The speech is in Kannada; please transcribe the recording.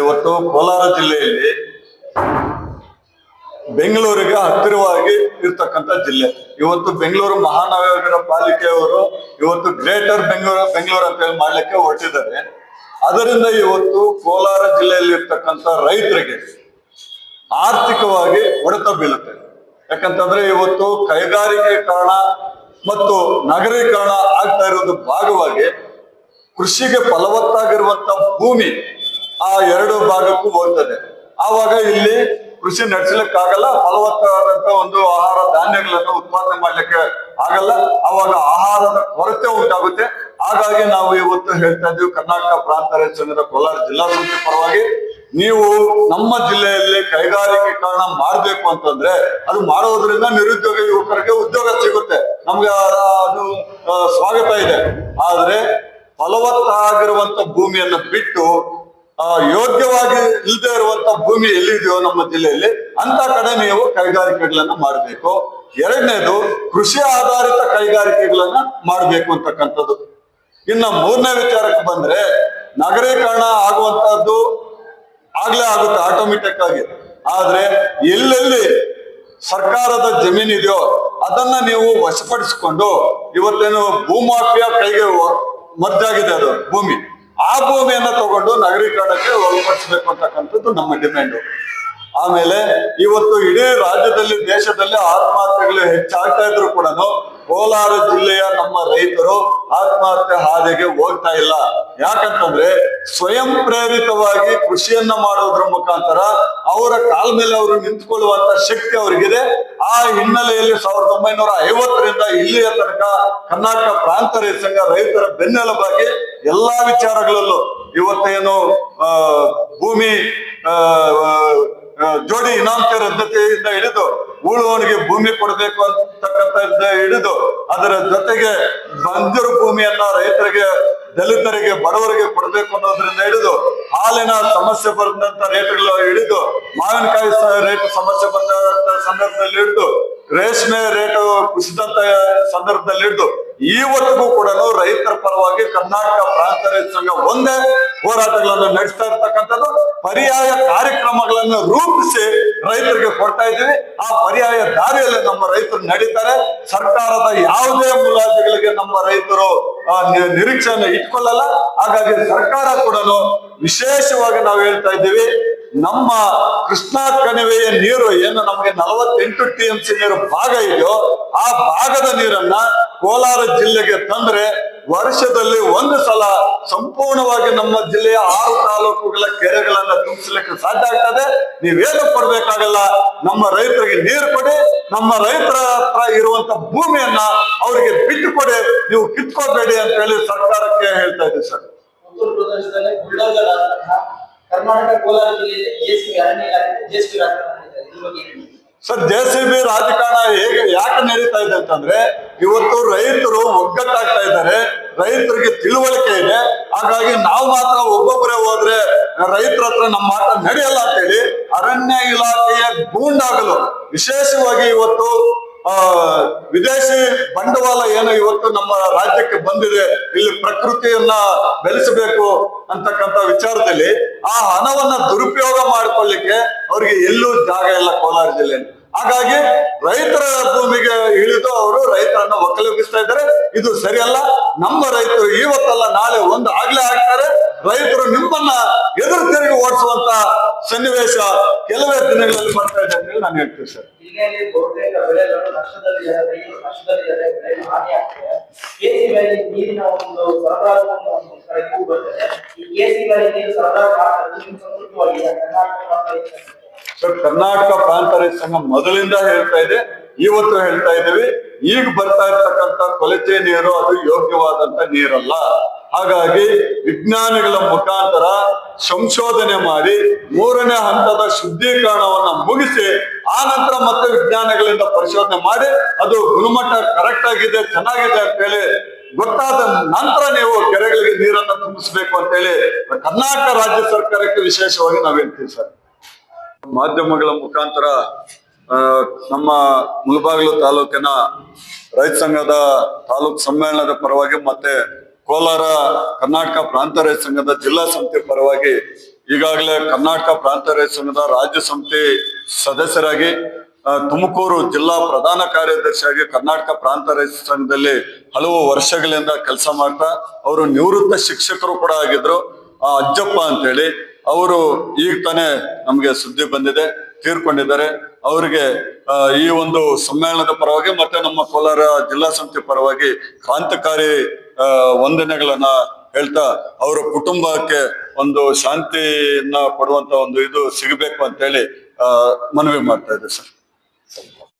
ಇವತ್ತು ಕೋಲಾರ ಜಿಲ್ಲೆಯಲ್ಲಿ ಬೆಂಗಳೂರಿಗೆ ಹತ್ತಿರವಾಗಿ ಇರ್ತಕ್ಕಂಥ ಜಿಲ್ಲೆ. ಇವತ್ತು ಬೆಂಗಳೂರು ಮಹಾನಗರ ಪಾಲಿಕೆಯವರು ಇವತ್ತು ಗ್ರೇಟರ್ ಬೆಂಗಳೂರು ಬೆಂಗಳೂರು ಅಂತ ಹೇಳಿ ಮಾಡ್ಲಿಕ್ಕೆ ಹೊರಟಿದ್ದಾರೆ. ಅದರಿಂದ ಇವತ್ತು ಕೋಲಾರ ಜಿಲ್ಲೆಯಲ್ಲಿ ಇರ್ತಕ್ಕಂಥ ರೈತರಿಗೆ ಆರ್ಥಿಕವಾಗಿ ಹೊಡೆತ ಬೀಳುತ್ತೆ. ಯಾಕಂತಂದ್ರೆ ಇವತ್ತು ಕೈಗಾರಿಕೀಕರಣ ಮತ್ತು ನಗರೀಕರಣ ಆಗ್ತಾ ಇರೋದು ಭಾಗವಾಗಿ ಕೃಷಿಗೆ ಫಲವತ್ತಾಗಿರುವಂತ ಭೂಮಿ ಆ ಎರಡು ಭಾಗಕ್ಕೂ ಹೋಗ್ತದೆ. ಆವಾಗ ಇಲ್ಲಿ ಕೃಷಿ ನಡೆಸಲಿಕ್ಕಾಗಲ್ಲ, ಫಲವತ್ತಾದಂತ ಒಂದು ಆಹಾರ ಧಾನ್ಯಗಳನ್ನು ಉತ್ಪಾದನೆ ಮಾಡ್ಲಿಕ್ಕೆ ಆಗಲ್ಲ. ಅವಾಗ ಆಹಾರದ ಕೊರತೆ ಉಂಟಾಗುತ್ತೆ. ಹಾಗಾಗಿ ನಾವು ಇವತ್ತು ಹೇಳ್ತಾ ಇದ್ದೀವಿ, ಕರ್ನಾಟಕ ಪ್ರಾಂತ ರೈತ ಕೋಲಾರ ಜಿಲ್ಲಾ ಸಮಿತಿ ಪರವಾಗಿ ನೀವು ನಮ್ಮ ಜಿಲ್ಲೆಯಲ್ಲಿ ಕೈಗಾರಿಕೀಕರಣ ಮಾಡಬೇಕು ಅಂತಂದ್ರೆ ಅದು ಮಾಡೋದ್ರಿಂದ ನಿರುದ್ಯೋಗ ಯುವಕರಿಗೆ ಉದ್ಯೋಗ ಸಿಗುತ್ತೆ. ನಮ್ಗೆ ಅದು ಸ್ವಾಗತ ಇದೆ. ಆದ್ರೆ ಫಲವತ್ತಾಗಿರುವಂತ ಭೂಮಿಯನ್ನು ಬಿಟ್ಟು ಆ, ಯೋಗ್ಯವಾಗಿ ಇಲ್ಲದೆ ಇರುವಂತ ಭೂಮಿ ಎಲ್ಲಿದೆಯೋ ನಮ್ಮ ಜಿಲ್ಲೆಯಲ್ಲಿ ಅಂತ ಕಡೆ ನೀವು ಕೈಗಾರಿಕೆಗಳನ್ನ ಮಾಡಬೇಕು. ಎರಡನೇದು ಕೃಷಿ ಆಧಾರಿತ ಕೈಗಾರಿಕೆಗಳನ್ನ ಮಾಡಬೇಕು ಅಂತಕ್ಕಂಥದ್ದು. ಇನ್ನ ಮೂರನೇ ವಿಚಾರಕ್ಕೆ ಬಂದ್ರೆ ನಗರೀಕರಣ ಆಗುವಂತಹದ್ದು ಆಗ್ಲೇ ಆಗುತ್ತೆ ಆಟೋಮೆಟಿಕ್ ಆಗಿ. ಆದ್ರೆ ಎಲ್ಲೆಲ್ಲಿ ಸರ್ಕಾರದ ಜಮೀನಿದೆಯೋ ಅದನ್ನ ನೀವು ವಶಪಡಿಸಿಕೊಂಡು ಇವತ್ತೇನು ಭೂಮಾಫಿಯಾ ಕೈಗೆ ಮದ್ದಾಗಿದೆ ಅದು ಭೂಮಿ. ಆ ಭೂಮಿಯನ್ನ ತಗೊಂಡು ನಗರೀಕರಣಕ್ಕೆ ಒಳಪಡಿಸಬೇಕು ಅಂತಕ್ಕಂಥದ್ದು ನಮ್ಮ ಡಿಮ್ಯಾಂಡು. ಆಮೇಲೆ ಇವತ್ತು ಇಡೀ ರಾಜ್ಯದಲ್ಲಿ, ದೇಶದಲ್ಲಿ ಆತ್ಮಹತ್ಯೆಗಳು ಹೆಚ್ಚಾಗ್ತಾ ಇದ್ರು ಕೂಡ ಕೋಲಾರ ಜಿಲ್ಲೆಯ ನಮ್ಮ ರೈತರು ಆತ್ಮಹತ್ಯೆ ಹಾದಿಗೆ ಹೋಗ್ತಾ ಇಲ್ಲ. ಯಾಕಂತಂದ್ರೆ ಸ್ವಯಂ ಪ್ರೇರಿತವಾಗಿ ಕೃಷಿಯನ್ನ ಮಾಡೋದ್ರ ಮುಖಾಂತರ ಅವರ ಕಾಲ ಮೇಲೆ ಅವರು ನಿಂತ್ಕೊಳ್ಳುವಂತ ಶಕ್ತಿ ಅವರಿಗಿದೆ. ಆ ಹಿನ್ನೆಲೆಯಲ್ಲಿ ಸಾವಿರದ ಒಂಬೈನೂರ ಐವತ್ತರಿಂದ ಇಲ್ಲಿಯ ತನಕ ಕರ್ನಾಟಕ ಪ್ರಾಂತ ರೈತ ಸಂಘ ರೈತರ ಬೆನ್ನೆಲುಬಾಗಿ ಎಲ್ಲಾ ವಿಚಾರಗಳಲ್ಲೂ ಇವತ್ತೇನು ಭೂಮಿ ಜೋಡಿ ಇನಾಮತೆ ರದ್ದತಿಯಿಂದ ಹಿಡಿದು ಉಳುವವನಿಗೆ ಭೂಮಿ ಕೊಡಬೇಕು ಅಂತಕ್ಕಂಥ ಹಿಡಿದು ಅದರ ಜೊತೆಗೆ ಬಂಜರು ಭೂಮಿಯನ್ನ ರೈತರಿಗೆ, ದಲಿತರಿಗೆ, ಬಡವರಿಗೆ ಕೊಡಬೇಕು ಅನ್ನೋದ್ರಿಂದ ಹಿಡಿದು ಹಾಲಿನ ಸಮಸ್ಯೆ ಬಂದಂತ ರೇಟ್ಗಳು ಹಿಡಿದು ಮಾವಿನಕಾಯಿ ರೇಟ್ ಸಮಸ್ಯೆ ಬಂದಂತ ಸಂದರ್ಭದಲ್ಲಿ ಹಿಡಿದು ರೇಷ್ಮೆ ರೇಟ್ ಕುಸಿದಂತ ಸಂದರ್ಭದಲ್ಲಿ ಹಿಡಿದು ಇವತ್ತಿಗೂ ಕೂಡ ರೈತರ ಪರವಾಗಿ ಕರ್ನಾಟಕ ಪ್ರಾಂತ ರೈತ ಸಂಘ ಒಂದೇ ಹೋರಾಟಗಳನ್ನು ನಡೆಸ್ತಾ ಇರ್ತಕ್ಕಂಥದ್ದು. ಪರ್ಯಾಯ ಕಾರ್ಯಕ್ರಮಗಳನ್ನು ರೂಪಿಸಿ ರೈತರಿಗೆ ಕೊಡ್ತಾ ಇದ್ದೀವಿ. ಆ ಪರ್ಯಾಯ ದಾರಿಯಲ್ಲಿ ನಮ್ಮ ರೈತರು ನಡೀತಾರೆ. ಸರ್ಕಾರದ ಯಾವುದೇ ಮುಲಾಜಿಗಳಿಗೆ ನಮ್ಮ ರೈತರು ನಿರೀಕ್ಷೆಯನ್ನು ಇಟ್ಕೊಳ್ಳಲ್ಲ. ಹಾಗಾಗಿ ಸರ್ಕಾರ ಕೂಡ ವಿಶೇಷವಾಗಿ ನಾವು ಹೇಳ್ತಾ ಇದ್ದೀವಿ, ನಮ್ಮ ಕೃಷ್ಣಾ ಕಣಿವೆಯ ನೀರು ಏನು ನಮಗೆ ನಲವತ್ತೆಂಟು ಟಿ ಎಂ ಸಿ ನೀರು ಭಾಗ ಇದೆಯೋ, ಆ ಭಾಗದ ನೀರನ್ನ ಕೋಲಾರ ಜಿಲ್ಲೆಗೆ ತಂದ್ರೆ ವರ್ಷದಲ್ಲಿ ಒಂದು ಸಲ ಸಂಪೂರ್ಣವಾಗಿ ನಮ್ಮ ಜಿಲ್ಲೆಯ ಆರು ತಾಲೂಕುಗಳ ಕೆರೆಗಳನ್ನ ತುಂಬಿಸಲಿಕ್ಕೆ ಸಾಧ್ಯ ಆಗ್ತದೆ. ನೀವೇನು ಕೊಡ್ಬೇಕಾಗಲ್ಲ, ನಮ್ಮ ರೈತರಿಗೆ ನೀರು ಕೊಡಿ, ನಮ್ಮ ರೈತರ ಹತ್ರ ಇರುವಂತ ಭೂಮಿಯನ್ನ ಅವರಿಗೆ ಬಿಟ್ಟು ಕೊಡಿ, ನೀವು ಕಿತ್ಕೋಬೇಡಿ ಅಂತ ಹೇಳಿ ಸರ್ಕಾರಕ್ಕೆ ಹೇಳ್ತಾ ಇದ್ದೀವಿ ಸರ್. ಪ್ರದೇಶದಲ್ಲಿ ಕರ್ನಾಟಕ ಕೋಲಾರ ಜಿಲ್ಲೆಯಲ್ಲಿ ಜೆಸಿಬಿ ಅರಣ್ಯ ಸರ್ ಜೆ ಸಿ ಬಿ ರಾಜಕಾರಣ ಹೇಗೆ, ಯಾಕೆ ನಡೀತಾ ಇದೆ ಅಂತಂದ್ರೆ, ಇವತ್ತು ರೈತರು ಒಗ್ಗಟ್ಟಾಗ್ತಾ ಇದ್ದಾರೆ, ರೈತರಿಗೆ ತಿಳುವಳಿಕೆ ಇದೆ. ಹಾಗಾಗಿ ನಾವು ಮಾತ್ರ ಒಬ್ಬೊಬ್ಬರೇ ಹೋದ್ರೆ ರೈತರ ಹತ್ರ ನಮ್ಮ ಮಾತ ನಡೆಯಲ್ಲ ಅಂತೇಳಿ ಅರಣ್ಯ ಇಲಾಖೆಯ ಗೂಂಡಾಗಲು, ವಿಶೇಷವಾಗಿ ಇವತ್ತು ವಿದೇಶಿ ಬಂಡವಾಳ ಏನು ಇವತ್ತು ನಮ್ಮ ರಾಜ್ಯಕ್ಕೆ ಬಂದಿದೆ, ಇಲ್ಲಿ ಪ್ರಕೃತಿಯನ್ನ ಬೆಳೆಸಬೇಕು ಅಂತಕ್ಕಂಥ ವಿಚಾರದಲ್ಲಿ ಆ ಹಣವನ್ನ ದುರುಪಯೋಗ ಮಾಡಿಕೊಳ್ಳಿಕ್ಕೆ ಅವ್ರಿಗೆ ಎಲ್ಲೂ ಜಾಗ ಇಲ್ಲ ಕೋಲಾರ ಜಿಲ್ಲೆ ಹಾಗಾಗಿ ರೈತರ ಭೂಮಿಗೆ ಇಳಿದು ಅವರು ರೈತರನ್ನ ಒಕ್ಕಲಿಗಿಸ್ತಾ ಇದ್ದಾರೆ. ಇದು ಸರಿಯಲ್ಲ. ನಮ್ಮ ರೈತರು ಇವತ್ತಲ್ಲ ನಾಳೆ ಒಂದು ಆಗ್ಲೇ ಆಗ್ತಾರೆ. ರೈತರು ನಿಮ್ಮನ್ನ ಎದುರು ತಿರುಗಿ ಓಡಿಸುವಂತ ಸನ್ನಿವೇಶ ಕೆಲವೇ ದಿನಗಳಲ್ಲಿ ಬರ್ತಾ ಇದೆ ಅಂತ ಹೇಳಿ ನಾನು ಹೇಳ್ತೀನಿ ಸರ್. ಸರ್ ಕರ್ನಾಟಕ ಪ್ರಾಂತ ರೈತ ಸಂಘ ಮೊದಲಿಂದ ಹೇಳ್ತಾ ಇದೆ. ಇವತ್ತು ಹೇಳ್ತಾ ಇದ್ದೀವಿ, ಈಗ ಬರ್ತಾ ಇರ್ತಕ್ಕಂಥ ಕೊಲೆಚೆ ನೀರು ಅದು ಯೋಗ್ಯವಾದಂತ ನೀರಲ್ಲ. ಹಾಗಾಗಿ ವಿಜ್ಞಾನಿಗಳ ಮುಖಾಂತರ ಸಂಶೋಧನೆ ಮಾಡಿ ಮೂರನೇ ಹಂತದ ಶುದ್ಧೀಕರಣವನ್ನ ಮುಗಿಸಿ ಆ ನಂತರ ಮತ್ತೆ ವಿಜ್ಞಾನಿಗಳಿಂದ ಪರಿಶೋಧನೆ ಮಾಡಿ, ಅದು ಗುಣಮಟ್ಟ ಕರೆಕ್ಟ್ ಆಗಿದೆ, ಚೆನ್ನಾಗಿದೆ ಅಂತ ಹೇಳಿ, ಗೊತ್ತಾದ ನಂತರ ನೀವು ಕೆರೆಗಳಿಗೆ ನೀರನ್ನ ತುಂಬಿಸ್ಬೇಕು ಅಂತ ಹೇಳಿ, ಕರ್ನಾಟಕ ರಾಜ್ಯ ಸರ್ಕಾರಕ್ಕೆ ವಿಶೇಷವಾಗಿ ನಾವು ಹೇಳ್ತೀವಿ ಸರ್? ಮಾಧ್ಯಮಗಳ ಮುಖಾಂತರ ನಮ್ಮ ಮುಳಬಾಗಿಲು ತಾಲೂಕಿನ ರೈತ ಸಂಘದ ತಾಲೂಕ್ ಸಮ್ಮೇಳನದ ಪರವಾಗಿ ಮತ್ತೆ ಕೋಲಾರ ಕರ್ನಾಟಕ ಪ್ರಾಂತ ರೈತ ಸಂಘದ ಜಿಲ್ಲಾ ಸಮಿತಿ ಪರವಾಗಿ ಈಗಾಗಲೇ ಕರ್ನಾಟಕ ಪ್ರಾಂತ ರೈತ ಸಂಘದ ರಾಜ್ಯ ಸಮಿತಿ ಸದಸ್ಯರಾಗಿ ತುಮಕೂರು ಜಿಲ್ಲಾ ಪ್ರಧಾನ ಕಾರ್ಯದರ್ಶಿಯಾಗಿ ಕರ್ನಾಟಕ ಪ್ರಾಂತ ರೈತ ಸಂಘದಲ್ಲಿ ಹಲವು ವರ್ಷಗಳಿಂದ ಕೆಲಸ ಮಾಡ್ತಾ, ಅವರು ನಿವೃತ್ತ ಶಿಕ್ಷಕರು ಕೂಡ ಆಗಿದ್ರು. ಅಜ್ಜಪ್ಪ ಅಂತೇಳಿ, ಅವರು ಈಗ ತಾನೇ ನಮಗೆ ಸುದ್ದಿ ಬಂದಿದೆ. ತೀರ್ಕೊಂಡಿದ್ದಾರೆ. ಅವರಿಗೆ ಈ ಒಂದು ಸಮ್ಮೇಳನದ ಪರವಾಗಿ ಮತ್ತೆ ನಮ್ಮ ಕೋಲಾರ ಜಿಲ್ಲಾ ಸಮಿತಿ ಪರವಾಗಿ ಕ್ರಾಂತಿಕಾರಿ ವಂದನೆಗಳನ್ನ ಹೇಳ್ತಾ ಅವರ ಕುಟುಂಬಕ್ಕೆ ಒಂದು ಶಾಂತಿಯನ್ನ ಕೊಡುವಂತ ಒಂದು ಇದು ಸಿಗಬೇಕು ಅಂತೇಳಿ ಮನವಿ ಮಾಡ್ತಾ ಇದ್ದೆ ಸರ್.